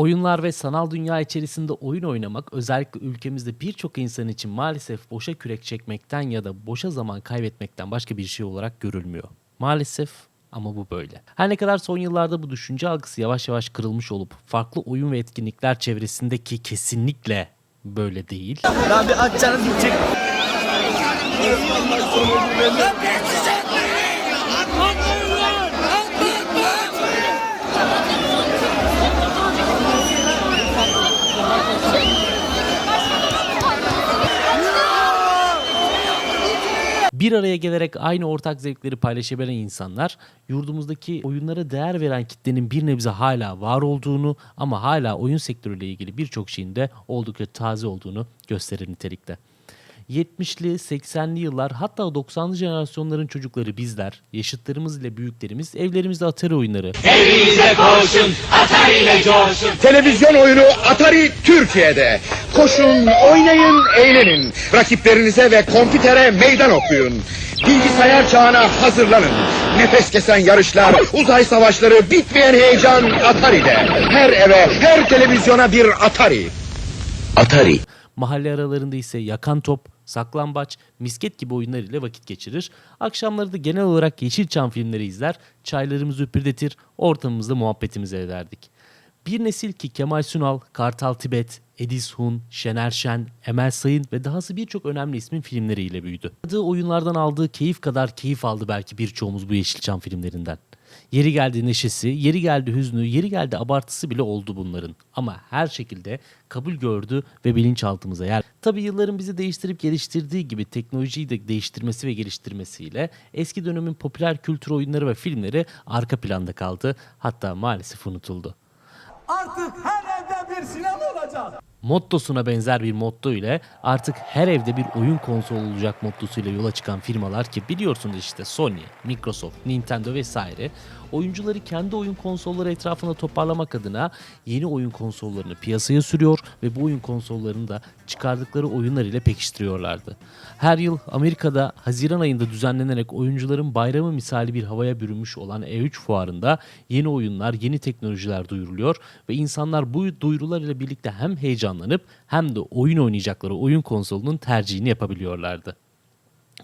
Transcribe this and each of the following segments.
Oyunlar ve sanal dünya içerisinde oyun oynamak özellikle ülkemizde birçok insan için maalesef boşa kürek çekmekten ya da boşa zaman kaybetmekten başka bir şey olarak görülmüyor. Maalesef ama bu böyle. Her ne kadar son yıllarda bu düşünce algısı yavaş yavaş kırılmış olup farklı oyun ve etkinlikler çevresindeki kesinlikle böyle değil. Ben bir aç canım gidecek. Bir araya gelerek aynı ortak zevkleri paylaşabilen insanlar yurdumuzdaki oyunlara değer veren kitlenin bir nebze hala var olduğunu ama hala oyun sektörüyle ilgili birçok şeyin de oldukça taze olduğunu gösterir nitelikte. 70'li, 80'li yıllar hatta 90'lı jenerasyonların çocukları bizler, yaşıtlarımız ile büyüklerimiz evlerimizde Atari oyunları, Televizyon oyunu Atari Türkiye'de. Koşun, oynayın, eğlenin. Rakiplerinize ve kompitere meydan okuyun. Bilgisayar çağına hazırlanın. Nefes kesen yarışlar, uzay savaşları, bitmeyen heyecan Atari'de. Her eve, her televizyona bir Atari. Atari. Mahalle aralarında ise yakan top, saklambaç, misket gibi oyunlar ile vakit geçirir. Akşamları da genel olarak Yeşilçam filmleri izler, çaylarımızı üpürdetir, ortamımızda muhabbetimizi ederdik. Bir nesil ki Kemal Sunal, Kartal Tibet, Edis Hun, Şener Şen, Emel Sayın ve dahası birçok önemli ismin filmleriyle büyüdü. Oynadığı oyunlardan aldığı keyif kadar keyif aldı belki birçoğumuz bu Yeşilçam filmlerinden. Yeri geldi neşesi, yeri geldi hüznü, yeri geldi abartısı bile oldu bunların. Ama her şekilde kabul gördü ve bilinçaltımıza yer. Tabi yılların bizi değiştirip geliştirdiği gibi teknolojiyi de değiştirmesi ve geliştirmesiyle eski dönemin popüler kültür oyunları ve filmleri arka planda kaldı. Hatta maalesef unutuldu. Artık her evde bir sinema olacak. Mottosuna benzer bir motto ile artık her evde bir oyun konsolu olacak mottosuyla yola çıkan firmalar ki biliyorsunuz işte Sony, Microsoft, Nintendo vesaire oyuncuları kendi oyun konsolları etrafında toparlamak adına yeni oyun konsollarını piyasaya sürüyor ve bu oyun konsollarını da çıkardıkları oyunlar ile pekiştiriyorlardı. Her yıl Amerika'da Haziran ayında düzenlenerek oyuncuların bayramı misali bir havaya bürünmüş olan E3 fuarında yeni oyunlar, yeni teknolojiler duyuruluyor ve insanlar bu duyurular ile birlikte hem heyecanlanıp hem de oyun oynayacakları oyun konsolunun tercihini yapabiliyorlardı.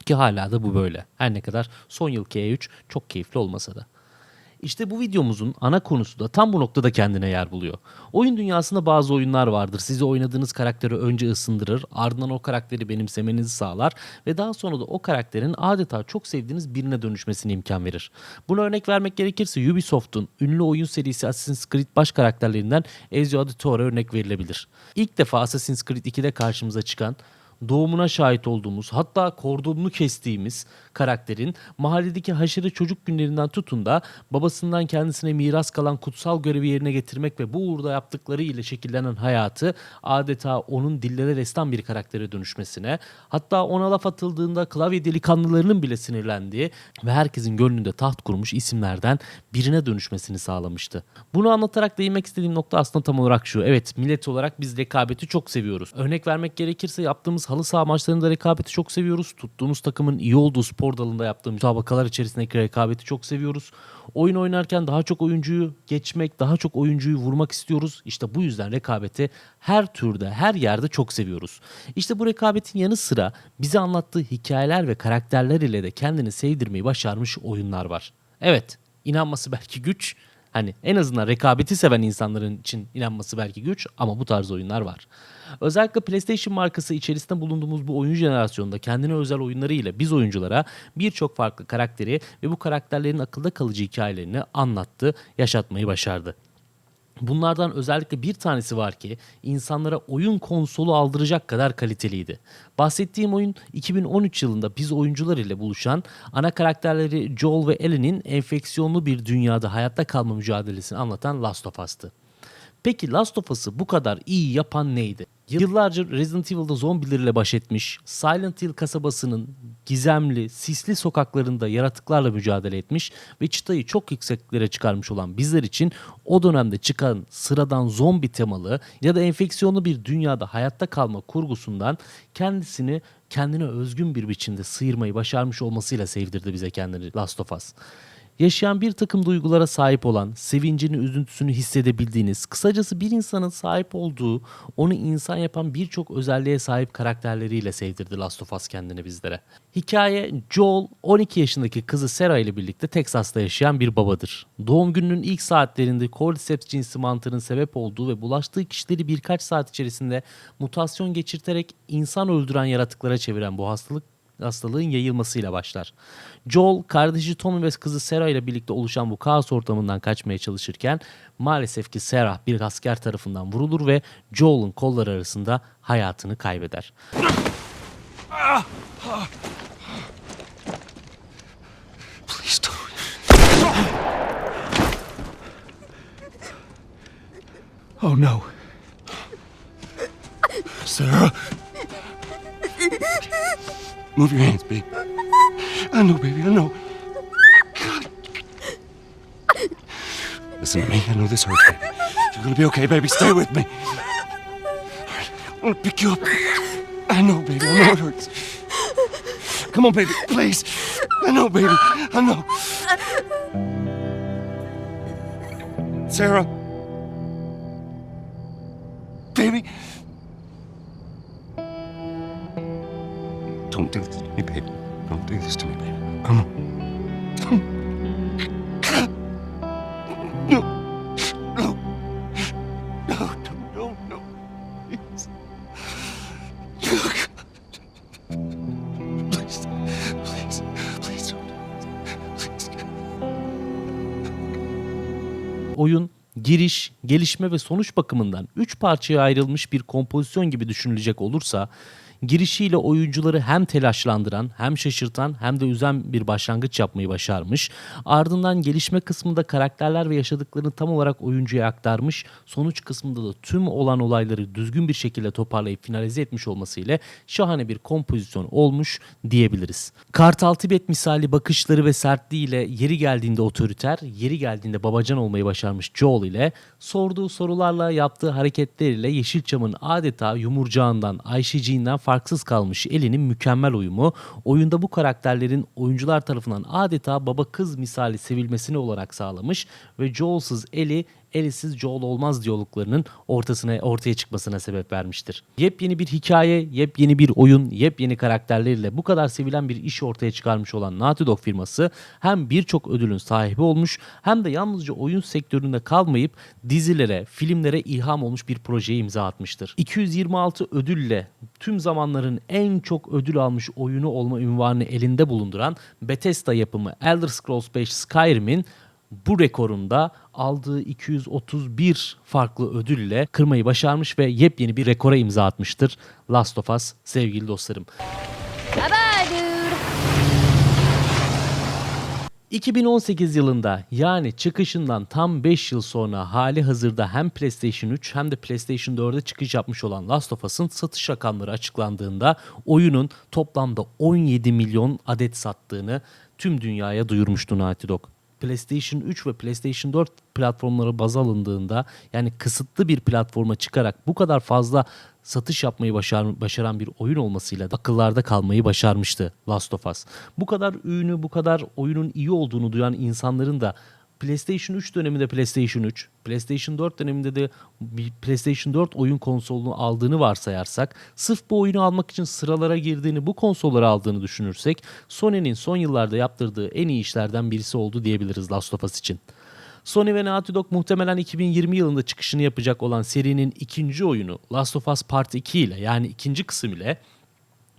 Ki hala da bu böyle. Her ne kadar son yılki E3 çok keyifli olmasa da. İşte bu videomuzun ana konusu da tam bu noktada kendine yer buluyor. Oyun dünyasında bazı oyunlar vardır. Sizi oynadığınız karakteri önce ısındırır, ardından o karakteri benimsemenizi sağlar ve daha sonra da o karakterin adeta çok sevdiğiniz birine dönüşmesine imkan verir. Buna örnek vermek gerekirse Ubisoft'un ünlü oyun serisi Assassin's Creed baş karakterlerinden Ezio Auditore örnek verilebilir. İlk defa Assassin's Creed 2'de karşımıza çıkan doğumuna şahit olduğumuz hatta kordonunu kestiğimiz karakterin mahalledeki haşere çocuk günlerinden tutun da babasından kendisine miras kalan kutsal görevi yerine getirmek ve bu uğurda yaptıkları ile şekillenen hayatı adeta onun dillere destan bir karaktere dönüşmesine hatta ona laf atıldığında klavye delikanlılarının bile sinirlendiği ve herkesin gönlünde taht kurmuş isimlerden birine dönüşmesini sağlamıştı. Bunu anlatarak değinmek istediğim nokta aslında tam olarak şu. Evet millet olarak biz rekabeti çok seviyoruz. Örnek vermek gerekirse yaptığımız halı saha maçlarında rekabeti çok seviyoruz. Tuttuğumuz takımın iyi olduğu spor dalında yaptığımız müsabakalar içerisindeki rekabeti çok seviyoruz. Oyun oynarken daha çok oyuncuyu geçmek, daha çok oyuncuyu vurmak istiyoruz. İşte bu yüzden rekabeti her türde, her yerde çok seviyoruz. İşte bu rekabetin yanı sıra bize anlattığı hikayeler ve karakterler ile de kendini sevdirmeyi başarmış oyunlar var. Evet, inanması belki güç. Hani en azından rekabeti seven insanların için inanması belki güç ama bu tarz oyunlar var. Özellikle PlayStation markası içerisinde bulunduğumuz bu oyun jenerasyonunda kendine özel oyunlarıyla biz oyunculara birçok farklı karakteri ve bu karakterlerin akılda kalıcı hikayelerini anlattı, yaşatmayı başardı. Bunlardan özellikle bir tanesi var ki insanlara oyun konsolu aldıracak kadar kaliteliydi. Bahsettiğim oyun 2013 yılında biz oyuncular ile buluşan ana karakterleri Joel ve Ellie'nin enfeksiyonlu bir dünyada hayatta kalma mücadelesini anlatan Last of Us'tı. Peki Last of Us'ı bu kadar iyi yapan neydi? Yıllarca Resident Evil'da zombilerle baş etmiş, Silent Hill kasabasının gizemli, sisli sokaklarında yaratıklarla mücadele etmiş ve çıtayı çok yükseklere çıkarmış olan bizler için o dönemde çıkan sıradan zombi temalı ya da enfeksiyonlu bir dünyada hayatta kalma kurgusundan kendisini kendine özgün bir biçimde sıyırmayı başarmış olmasıyla sevdirdi bize kendini Last of Us. Yaşayan bir takım duygulara sahip olan, sevincini, üzüntüsünü hissedebildiğiniz, kısacası bir insanın sahip olduğu, onu insan yapan birçok özelliğe sahip karakterleriyle sevdirdi Last of Us kendini bizlere. Hikaye Joel 12 yaşındaki kızı Sarah ile birlikte Texas'ta yaşayan bir babadır. Doğum gününün ilk saatlerinde Cordyceps cinsi mantığının sebep olduğu ve bulaştığı kişileri birkaç saat içerisinde mutasyon geçirterek insan öldüren yaratıklara çeviren bu hastalık hastalığın yayılmasıyla başlar. Joel, kardeşi Tommy ve kızı Sarah ile birlikte oluşan bu kaos ortamından kaçmaya çalışırken maalesef ki Sarah bir asker tarafından vurulur ve Joel'un kolları arasında hayatını kaybeder. Oh no. Sarah. Move your hands, baby. I know, baby, I know. God. Listen to me. I know this hurts, baby. You're gonna be okay, baby. Stay with me. I'm gonna pick you up. I know, baby. I know it hurts. Come on, baby, please. I know, baby. I know. Sarah. Baby. Don't do this to me, baby. Don't do this to me, baby. Come on. No. No. No, no, no, no. Please. Please. Please. Please don't. Please. Oyun giriş, gelişme ve sonuç bakımından 3 parçaya ayrılmış bir kompozisyon gibi düşünülecek olursa girişiyle oyuncuları hem telaşlandıran, hem şaşırtan, hem de üzen bir başlangıç yapmayı başarmış. Ardından gelişme kısmında karakterler ve yaşadıklarını tam olarak oyuncuya aktarmış. Sonuç kısmında da tüm olan olayları düzgün bir şekilde toparlayıp finalize etmiş olması ile şahane bir kompozisyon olmuş diyebiliriz. Kartal Tibet misali bakışları ve sertliğiyle yeri geldiğinde otoriter, yeri geldiğinde babacan olmayı başarmış Joel ile sorduğu sorularla yaptığı hareketleriyle Yeşilçam'ın adeta yumurcağından, Ayşeciğinden farksız kalmış elinin mükemmel uyumu, oyunda bu karakterlerin oyuncular tarafından adeta baba kız misali sevilmesini olarak sağlamış ve Joel'sız eli Elisiz Joel olmaz diyaloglarının ortasına ortaya çıkmasına sebep vermiştir. Yepyeni bir hikaye, yepyeni bir oyun, yepyeni karakterleriyle bu kadar sevilen bir iş ortaya çıkarmış olan Naughty Dog firması hem birçok ödülün sahibi olmuş hem de yalnızca oyun sektöründe kalmayıp dizilere, filmlere ilham olmuş bir projeye imza atmıştır. 226 ödülle tüm zamanların en çok ödül almış oyunu olma ünvanını elinde bulunduran Bethesda yapımı Elder Scrolls 5 Skyrim'in bu rekorunda aldığı 231 farklı ödülle kırmayı başarmış ve yepyeni bir rekora imza atmıştır Last of Us sevgili dostlarım. Bye bye, dude. 2018 yılında yani çıkışından tam 5 yıl sonra hali hazırda hem PlayStation 3 hem de PlayStation 4'e çıkış yapmış olan Last of Us'ın satış rakamları açıklandığında oyunun toplamda 17 milyon adet sattığını tüm dünyaya duyurmuştu Naughty Dog. PlayStation 3 ve PlayStation 4 platformları baz alındığında yani kısıtlı bir platforma çıkarak bu kadar fazla satış yapmayı başar, başaran bir oyun olmasıyla da akıllarda kalmayı başarmıştı Last of Us. Bu kadar ünlü, bu kadar oyunun iyi olduğunu duyan insanların da PlayStation 3 döneminde PlayStation 3, PlayStation 4 döneminde de bir PlayStation 4 oyun konsolunu aldığını varsayarsak, sırf bu oyunu almak için sıralara girdiğini, bu konsolları aldığını düşünürsek, Sony'nin son yıllarda yaptırdığı en iyi işlerden birisi oldu diyebiliriz Last of Us için. Sony ve Naughty Dog muhtemelen 2020 yılında çıkışını yapacak olan serinin ikinci oyunu Last of Us Part 2 ile yani ikinci kısım ile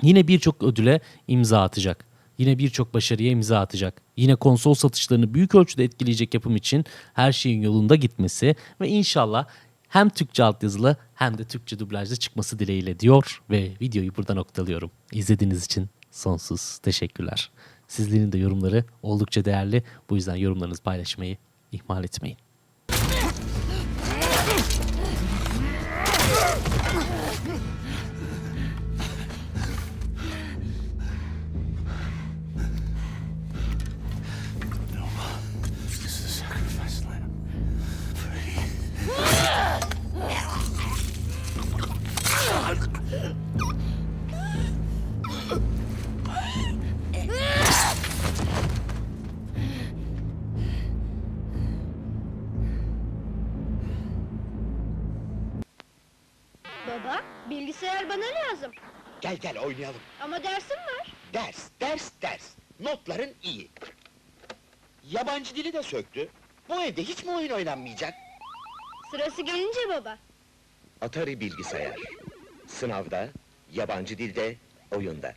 yine birçok ödüle imza atacak. Yine birçok başarıya imza atacak. Yine konsol satışlarını büyük ölçüde etkileyecek yapım için her şeyin yolunda gitmesi ve inşallah hem Türkçe altyazılı hem de Türkçe dublajda çıkması dileğiyle diyor ve videoyu burada noktalıyorum. İzlediğiniz için sonsuz teşekkürler. Sizlerin de yorumları oldukça değerli. Bu yüzden yorumlarınızı paylaşmayı ihmal etmeyin. Baba, bilgisayar bana lazım. Gel gel oynayalım. Ama dersim var. Ders, ders, ders. Notların iyi. Yabancı dili de söktü. Bu evde hiç mi oyun oynanmayacak? Sırası gelince baba. Atari bilgisayar. Sınavda, yabancı dilde, oyunda.